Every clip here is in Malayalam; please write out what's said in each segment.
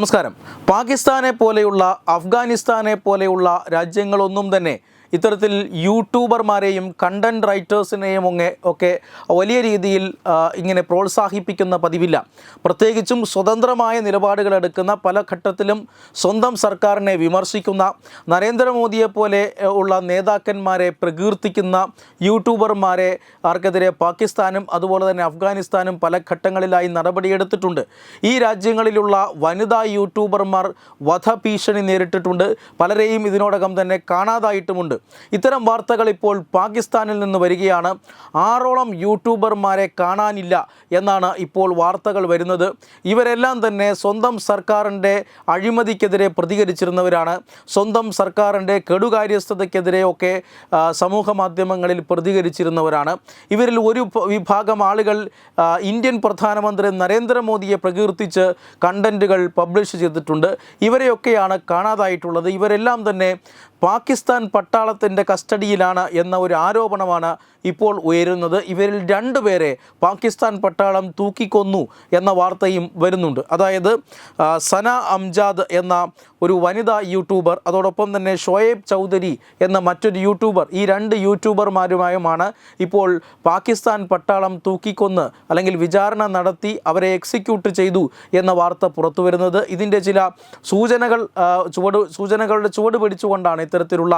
നമസ്കാരം. പാകിസ്ഥാനെ പോലെയുള്ള അഫ്ഗാനിസ്ഥാനെ പോലെയുള്ള രാജ്യങ്ങളൊന്നും തന്നെ ഇത്തരത്തിൽ യൂട്യൂബർമാരെയും കണ്ടന്റ് റൈറ്റേഴ്സിനെയും ഒക്കെ ഒക്കെ വലിയ രീതിയിൽ ഇങ്ങനെ പ്രോത്സാഹിപ്പിക്കുന്ന പതിവില്ല. പ്രത്യേകിച്ചും സ്വതന്ത്രമായ നിലപാടുകൾ എടുക്കുന്ന പല ഘട്ടത്തിലും സ്വന്തം സർക്കാരിനെ വിമർശിക്കുന്ന നരേന്ദ്രമോദിയെ പോലെ ഉള്ള നേതാക്കന്മാരെ പ്രകീർത്തിക്കുന്ന യൂട്യൂബർമാരെ ആർക്കെതിരെ പാകിസ്ഥാനും അതുപോലെ തന്നെ അഫ്ഗാനിസ്ഥാനും പല ഘട്ടങ്ങളിലായി നടപടിയെടുത്തിട്ടുണ്ട്. ഈ രാജ്യങ്ങളിലുള്ള വനിതാ യൂട്യൂബർമാർ വധഭീഷണി നേരിട്ടിട്ടുണ്ട്. പലരെയും ഇതിനോടകം തന്നെ കാണാതായിട്ടുമുണ്ട്. ഇത്തരം വാർത്തകൾ ഇപ്പോൾ പാകിസ്ഥാനിൽ നിന്ന് വരികയാണ്. ആറോളം യൂട്യൂബർമാരെ കാണാനില്ല എന്നാണ് ഇപ്പോൾ വാർത്തകൾ വരുന്നത്. ഇവരെല്ലാം തന്നെ സ്വന്തം സർക്കാരിന്റെ അഴിമതിക്കെതിരെ പ്രതികരിച്ചിരുന്നവരാണ്. സ്വന്തം സർക്കാരിന്റെ കെടുകാര്യസ്ഥതയ്ക്കെതിരെ ഒക്കെ സമൂഹ മാധ്യമങ്ങളിൽ പ്രതികരിച്ചിരുന്നവരാണ്. ഇവരിൽ ഒരു വിഭാഗം ആളുകൾ ഇന്ത്യൻ പ്രധാനമന്ത്രി നരേന്ദ്രമോദിയെ പ്രകീർത്തിച്ച് കണ്ടന്റുകൾ പബ്ലിഷ് ചെയ്തിട്ടുണ്ട്. ഇവരെയൊക്കെയാണ് കാണാതായിട്ടുള്ളത്. ഇവരെല്ലാം തന്നെ പാകിസ്ഥാൻ പട്ടാളത്തിന്റെ കസ്റ്റഡിയിലാണ് എന്ന ഒരു ആരോപണമാണ് ഇപ്പോൾ ഉയരുന്നത്. ഇവരിൽ രണ്ടുപേരെ പാകിസ്ഥാൻ പട്ടാളം തൂക്കിക്കൊന്നു എന്ന വാർത്തയും വരുന്നുണ്ട്. അതായത് സന അംജാദ് എന്ന ഒരു വനിതാ യൂട്യൂബർ അതോടൊപ്പം തന്നെ ഷോയേബ് ചൗധരി എന്ന മറ്റൊരു യൂട്യൂബർ ഈ രണ്ട് യൂട്യൂബർമാരുമായുമാണ് ഇപ്പോൾ പാകിസ്ഥാൻ പട്ടാളം തൂക്കിക്കൊന്ന് അല്ലെങ്കിൽ വിചാരണ നടത്തി അവരെ എക്സിക്യൂട്ട് ചെയ്തു എന്ന വാർത്ത പുറത്തു വരുന്നത് ഇതിന്റെ ചില സൂചനകൾ ചുവട് സൂചനകളുടെ ചുവട് പിടിച്ചുകൊണ്ടാണ് ഇത്തരത്തിലുള്ള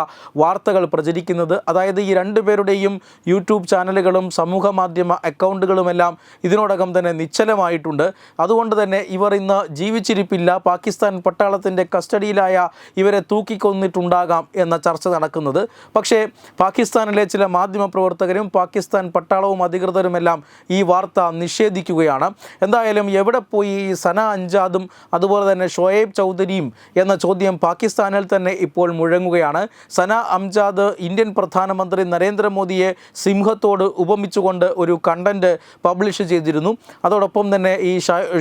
വാർത്തകൾ പ്രചരിക്കുന്നത്. അതായത് ഈ രണ്ടുപേരുടെയും യൂട്യൂബ് ചാനലുകളും സമൂഹ മാധ്യമ അക്കൗണ്ടുകളുമെല്ലാം ഇതിനോടകം തന്നെ നിശ്ചലമായിട്ടുണ്ട്. അതുകൊണ്ട് തന്നെ ഇവർ ഇന്ന് ജീവിച്ചിരിപ്പില്ല. പാകിസ്ഥാൻ പട്ടാളത്തിന്റെ കസ്റ്റഡിയിലായ ഇവരെ തൂക്കിക്കൊന്നിട്ടുണ്ടാകാം എന്ന ചർച്ച നടക്കുന്നത്. പക്ഷേ പാകിസ്ഥാനിലെ ചില മാധ്യമ പ്രവർത്തകരും പാകിസ്ഥാൻ പട്ടാളവും അധികൃതരുമെല്ലാം ഈ വാർത്ത നിഷേധിക്കുകയാണ്. എന്തായാലും എവിടെ പോയി ഈ സന അഞ്ചാദും അതുപോലെ തന്നെ ഷോയേബ് ചൗധരിയും എന്ന ചോദ്യം പാകിസ്ഥാനിൽ തന്നെ ഇപ്പോൾ മുഴങ്ങുകയാണ്. സന അംജാദ് ഇന്ത്യൻ പ്രധാനമന്ത്രി നരേന്ദ്രമോദിയെ സിംഹത്തോട് ഉപമിച്ചുകൊണ്ട് ഒരു കണ്ടന്റ് പബ്ലിഷ് ചെയ്തിരുന്നു. അതോടൊപ്പം തന്നെ ഈ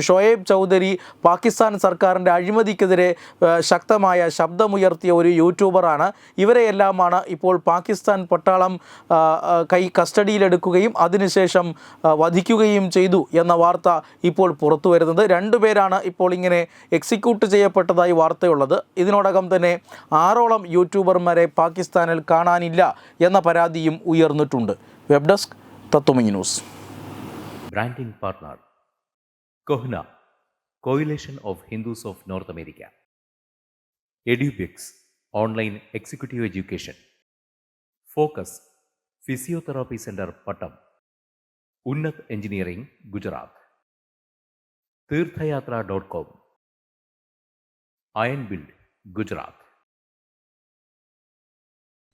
ഷോയേബ് ചൗധരി പാകിസ്ഥാൻ സർക്കാരിന്റെ അഴിമതിക്കെതിരെ ശക്തമായ ശബ്ദമുയർത്തിയ ഒരു യൂട്യൂബറാണ് ഇവരെയെല്ലാമാണ് ഇപ്പോൾ പാകിസ്ഥാൻ പട്ടാളം കൈ കസ്റ്റഡിയിലെടുക്കുകയും അതിനുശേഷം വധിക്കുകയും ചെയ്തു എന്ന വാർത്ത ഇപ്പോൾ പുറത്തു വരുന്നത്. രണ്ടുപേരാണ് ഇപ്പോൾ ഇങ്ങനെ എക്സിക്യൂട്ട് ചെയ്യപ്പെട്ടതായി വാർത്തയുള്ളത്. ഇതിനോടകം തന്നെ ആറോളം യൂട്യൂബർമാരെ ചാനൽ കാണാനില്ല എന്ന പരാതിയും ഉയർന്നിട്ടുണ്ട്. Web desk തത്വമിനി news. Branding partner CoHNA coalition of Hindus of North America. Edubix online executive education. Focus physiotherapy centre Pattom. Unnath engineering Gujarat. Theerthayatra dot com. Iron build Gujarat.